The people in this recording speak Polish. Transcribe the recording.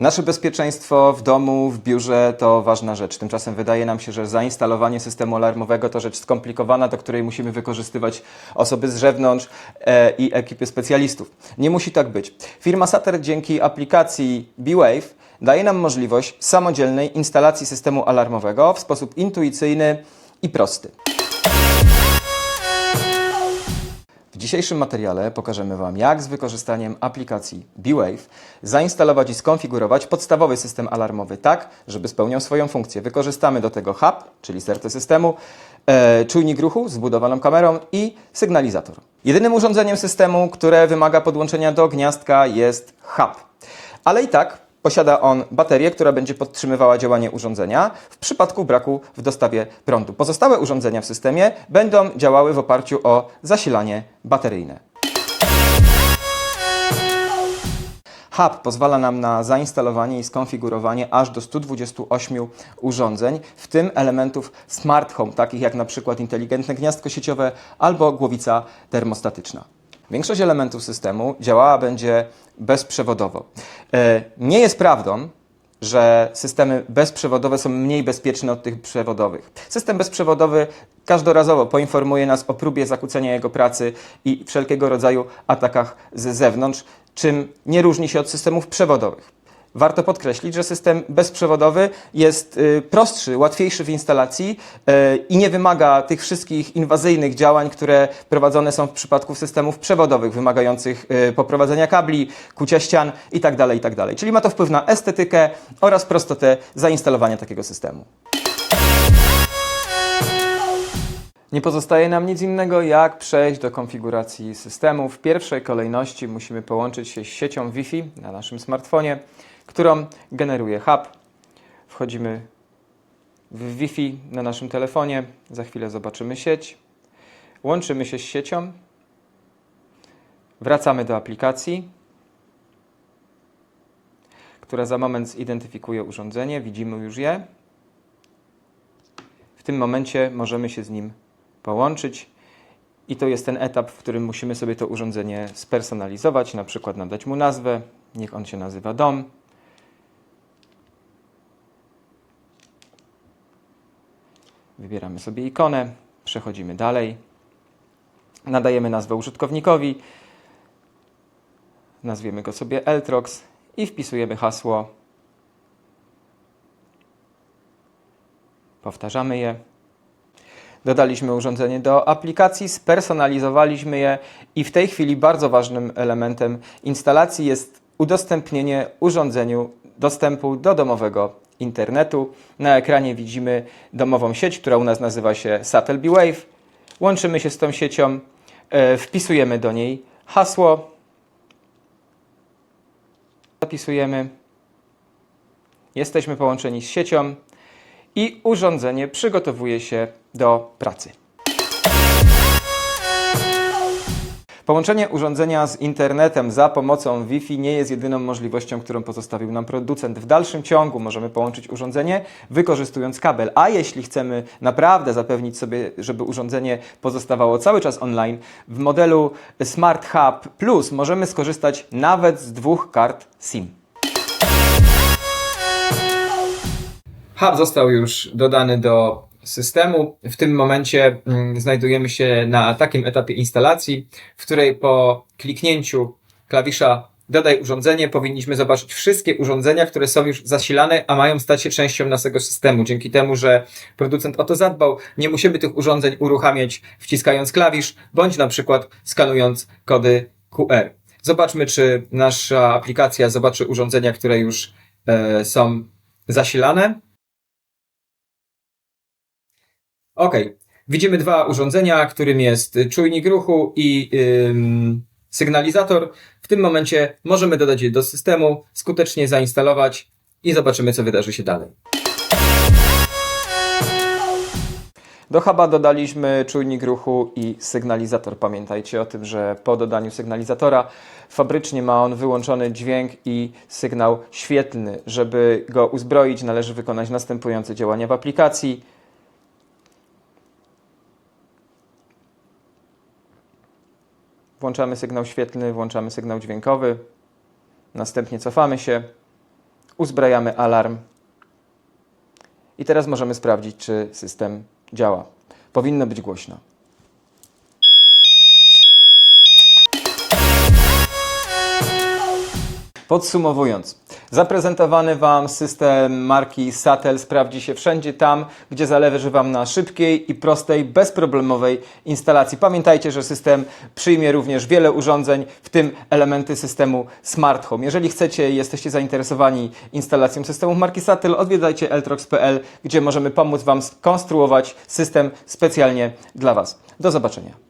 Nasze bezpieczeństwo w domu, w biurze to ważna rzecz. Tymczasem wydaje nam się, że zainstalowanie systemu alarmowego to rzecz skomplikowana, do której musimy wykorzystywać osoby z zewnątrz e, i ekipy specjalistów. Nie musi tak być. Firma Sater dzięki aplikacji B-Wave daje nam możliwość samodzielnej instalacji systemu alarmowego w sposób intuicyjny i prosty. Dzisiejszym materiale pokażemy Wam, jak z wykorzystaniem aplikacji B-Wave zainstalować i skonfigurować podstawowy system alarmowy tak, żeby spełniał swoją funkcję. Wykorzystamy do tego hub, czyli serce systemu, e, czujnik ruchu z zbudowaną kamerą i sygnalizator. Jedynym urządzeniem systemu, które wymaga podłączenia do gniazdka jest hub. Ale i tak Posiada on baterię, która będzie podtrzymywała działanie urządzenia w przypadku braku w dostawie prądu. Pozostałe urządzenia w systemie będą działały w oparciu o zasilanie bateryjne. Hub pozwala nam na zainstalowanie i skonfigurowanie aż do 128 urządzeń, w tym elementów smart home, takich jak na przykład inteligentne gniazdko sieciowe albo głowica termostatyczna. Większość elementów systemu działała będzie bezprzewodowo. E, Nie jest prawdą, że systemy bezprzewodowe są mniej bezpieczne od tych przewodowych. System bezprzewodowy każdorazowo poinformuje nas o próbie zakłócenia jego pracy i wszelkiego rodzaju atakach z zewnątrz, czym nie różni się od systemów przewodowych. Warto podkreślić, że system bezprzewodowy jest y, prostszy, łatwiejszy w instalacji y, i nie wymaga tych wszystkich inwazyjnych działań, które prowadzone są w przypadku systemów przewodowych, wymagających y, poprowadzenia kabli, kucia ścian itd., itd. Czyli ma to wpływ na estetykę oraz prostotę zainstalowania takiego systemu. Nie pozostaje nam nic innego, jak przejść do konfiguracji systemu. W pierwszej kolejności musimy połączyć się z siecią Wi-Fi na naszym smartfonie, którą generuje hub. Wchodzimy w Wi-Fi na naszym telefonie, za chwilę zobaczymy sieć. Łączymy się z siecią, wracamy do aplikacji, która za moment zidentyfikuje urządzenie, widzimy już je. W tym momencie możemy się z nim połączyć. I to jest ten etap, w którym musimy sobie to urządzenie spersonalizować, na przykład nadać mu nazwę. Niech on się nazywa dom. Wybieramy sobie ikonę, przechodzimy dalej. Nadajemy nazwę użytkownikowi. Nazwiemy go sobie Eltrox i wpisujemy hasło. Powtarzamy je. Dodaliśmy urządzenie do aplikacji, spersonalizowaliśmy je i w tej chwili bardzo ważnym elementem instalacji jest udostępnienie urządzeniu dostępu do domowego internetu. Na ekranie widzimy domową sieć, która u nas nazywa się Satel Wave. Łączymy się z tą siecią, e, wpisujemy do niej hasło, zapisujemy, jesteśmy połączeni z siecią i urządzenie przygotowuje się do pracy. Połączenie urządzenia z internetem za pomocą Wi-Fi nie jest jedyną możliwością, którą pozostawił nam producent. W dalszym ciągu możemy połączyć urządzenie wykorzystując kabel, a jeśli chcemy naprawdę zapewnić sobie, żeby urządzenie pozostawało cały czas online, w modelu Smart Hub Plus możemy skorzystać nawet z dwóch kart SIM. Hub został już dodany do systemu. W tym momencie mm, znajdujemy się na takim etapie instalacji, w której po kliknięciu klawisza Dodaj urządzenie powinniśmy zobaczyć wszystkie urządzenia, które są już zasilane, a mają stać się częścią naszego systemu. Dzięki temu, że producent o to zadbał, nie musimy tych urządzeń uruchamiać wciskając klawisz, bądź na przykład skanując kody QR. Zobaczmy, czy nasza aplikacja zobaczy urządzenia, które już e, są zasilane. Ok, widzimy dwa urządzenia, którym jest czujnik ruchu i ym, sygnalizator. W tym momencie możemy dodać je do systemu, skutecznie zainstalować i zobaczymy, co wydarzy się dalej. Do huba dodaliśmy czujnik ruchu i sygnalizator. Pamiętajcie o tym, że po dodaniu sygnalizatora fabrycznie ma on wyłączony dźwięk i sygnał świetlny. Żeby go uzbroić, należy wykonać następujące działania w aplikacji. Włączamy sygnał świetlny, włączamy sygnał dźwiękowy. Następnie cofamy się. uzbrajamy alarm i teraz możemy sprawdzić, czy system działa. Powinno być głośno. Podsumowując, zaprezentowany Wam system marki Satel sprawdzi się wszędzie tam, gdzie zależy Wam na szybkiej i prostej, bezproblemowej instalacji. Pamiętajcie, że system przyjmie również wiele urządzeń, w tym elementy systemu Smart Home. Jeżeli chcecie i jesteście zainteresowani instalacją systemów marki Satel, odwiedzajcie eltrox.pl, gdzie możemy pomóc Wam skonstruować system specjalnie dla Was. Do zobaczenia.